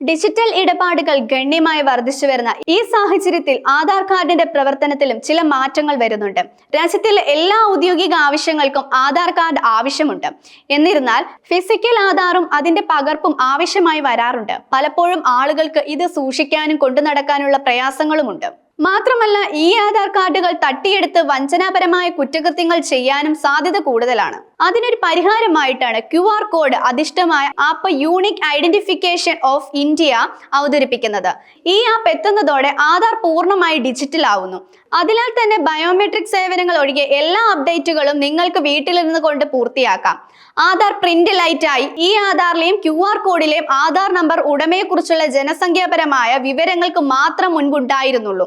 Digital ഇടപാടുകൾ ഗണ്യമായി വർദ്ധിച്ചു വരുന്ന ഈ സാഹചര്യത്തിൽ ആധാർ കാർഡിന്റെ പ്രവർത്തനത്തിലും ചില മാറ്റങ്ങൾ വരുന്നുണ്ട്. രാജ്യത്തിലെ എല്ലാ ഔദ്യോഗിക ആവശ്യങ്ങൾക്കും ആധാർ കാർഡ് ആവശ്യമുണ്ട്. എന്നിരുന്നാൽ ഫിസിക്കൽ ആധാറും അതിന്റെ പകർപ്പും ആവശ്യമായി വരാറുണ്ട്. പലപ്പോഴും ആളുകൾക്ക് ഇത് സൂക്ഷിക്കാനും കൊണ്ടു നടക്കാനുള്ള പ്രയാസങ്ങളുമുണ്ട്. മാത്രമല്ല ഈ ആധാർ കാർഡുകൾ തട്ടിയെടുത്ത് വഞ്ചനാപരമായ കുറ്റകൃത്യങ്ങൾ ചെയ്യാനും സാധ്യത കൂടുതലാണ്. അതിനൊരു പരിഹാരമായിട്ടാണ് Q R code അധിഷ്ഠമായ app unique identification of India അവതരിപ്പിക്കുന്നത്. ഈ ആപ്പ് എത്തുന്നതോടെ ആധാർ പൂർണമായി ഡിജിറ്റൽ ആവുന്നു അതിനാൽ തന്നെ ബയോമെട്രിക് സേവനങ്ങൾ ഒഴികെ എല്ലാ അപ്ഡേറ്റുകളും നിങ്ങൾക്ക് വീട്ടിലിരുന്ന് കൊണ്ട് പൂർത്തിയാക്കാം. ആധാർ പ്രിന്റ് ലൈറ്റായി ഈ ആധാറിലെയും ക്യു ആർ കോഡിലെയും ആധാർ നമ്പർ ഉടമയെക്കുറിച്ചുള്ള ജനസംഖ്യാപരമായ വിവരങ്ങൾക്ക് മാത്രം മുൻപുണ്ടായിരുന്നുള്ളൂ.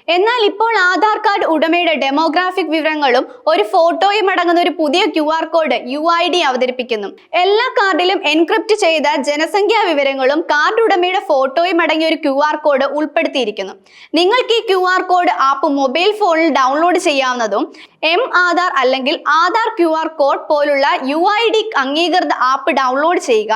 എന്നാൽ ഇപ്പോൾ ആധാർ കാർഡ് ഉടമയുടെ ഡെമോഗ്രാഫിക് വിവരങ്ങളും ഒരു ഫോട്ടോയും അടങ്ങുന്ന ഒരു പുതിയ Q R code U I D അവതരിപ്പിക്കുന്നു. എല്ലാ കാർഡിലും എൻക്രിപ്റ്റ് ചെയ്ത ജനസംഖ്യാ വിവരങ്ങളും കാർഡ് ഉടമയുടെ ഫോട്ടോയും അടങ്ങിയ ഒരു ക്യു ആർ കോഡ് ഉൾപ്പെടുത്തിയിരിക്കുന്നു. നിങ്ങൾക്ക് ഈ Q R code app mobile ഫോണിൽ ഡൗൺലോഡ് ചെയ്യാവുന്നതും എം ആധാർ അല്ലെങ്കിൽ ആധാർ ക്യു ആർ കോഡ് പോലുള്ള യു ഐ ഡി അംഗീകൃത ആപ്പ് ഡൗൺലോഡ് ചെയ്യുക.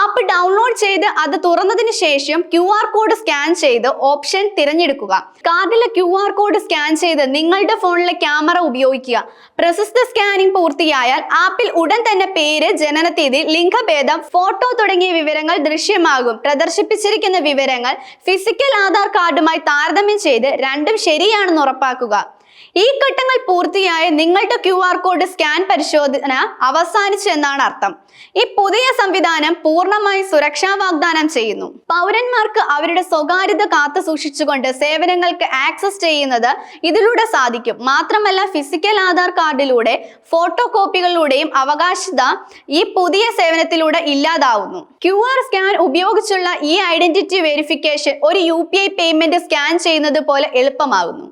ആപ്പ് ഡൗൺലോഡ് ചെയ്ത് അത് തുറന്നതിന് ശേഷം ക്യു ആർ കോഡ് സ്കാൻ ചെയ്ത് ഓപ്ഷൻ തിരഞ്ഞെടുക്കുക. കാർഡിലെ ക്യു ആർ കോഡ് സ്കാൻ ചെയ്ത് നിങ്ങളുടെ ഫോണിലെ ക്യാമറ ഉപയോഗിക്കുക. പ്രശസ്ത സ്കാനിംഗ് പൂർത്തിയായാൽ ആപ്പിൽ ഉടൻ തന്നെ പേര് ജനനത്തീയതി ലിംഗഭേദം ഫോട്ടോ തുടങ്ങിയ വിവരങ്ങൾ ദൃശ്യമാകും. പ്രദർശിപ്പിച്ചിരിക്കുന്ന വിവരങ്ങൾ ഫിസിക്കൽ ആധാർ കാർഡുമായി താരതമ്യം ചെയ്ത് രണ്ടും ശരിയാണെന്ന് ഉറപ്പാക്കുക. ഈ ഘട്ടങ്ങൾ പൂർത്തിയായ നിങ്ങളുടെ ക്യു ആർ കോഡ് സ്കാൻ പരിശോധന അവസാനിച്ചു എന്നാണ് അർത്ഥം. ഈ പുതിയ സംവിധാനം പൂർണമായി സുരക്ഷാ വാഗ്ദാനം ചെയ്യുന്നു. പൗരന്മാർക്ക് അവരുടെ സ്വകാര്യത കാത്തു സൂക്ഷിച്ചുകൊണ്ട് സേവനങ്ങൾക്ക് ആക്സസ് ചെയ്യുന്നത് ഇതിലൂടെ സാധിക്കും. മാത്രമല്ല ഫിസിക്കൽ ആധാർ കാർഡിലൂടെ ഫോട്ടോ കോപ്പികളിലൂടെയും അവകാശത ഈ പുതിയ സേവനത്തിലൂടെ ഇല്ലാതാവുന്നു. ക്യു ആർ സ്കാൻ ഉപയോഗിച്ചുള്ള ഈ ഐഡന്റിറ്റി വെരിഫിക്കേഷൻ ഒരു U P I payment scan ചെയ്യുന്നത് പോലെ എളുപ്പമാകുന്നു.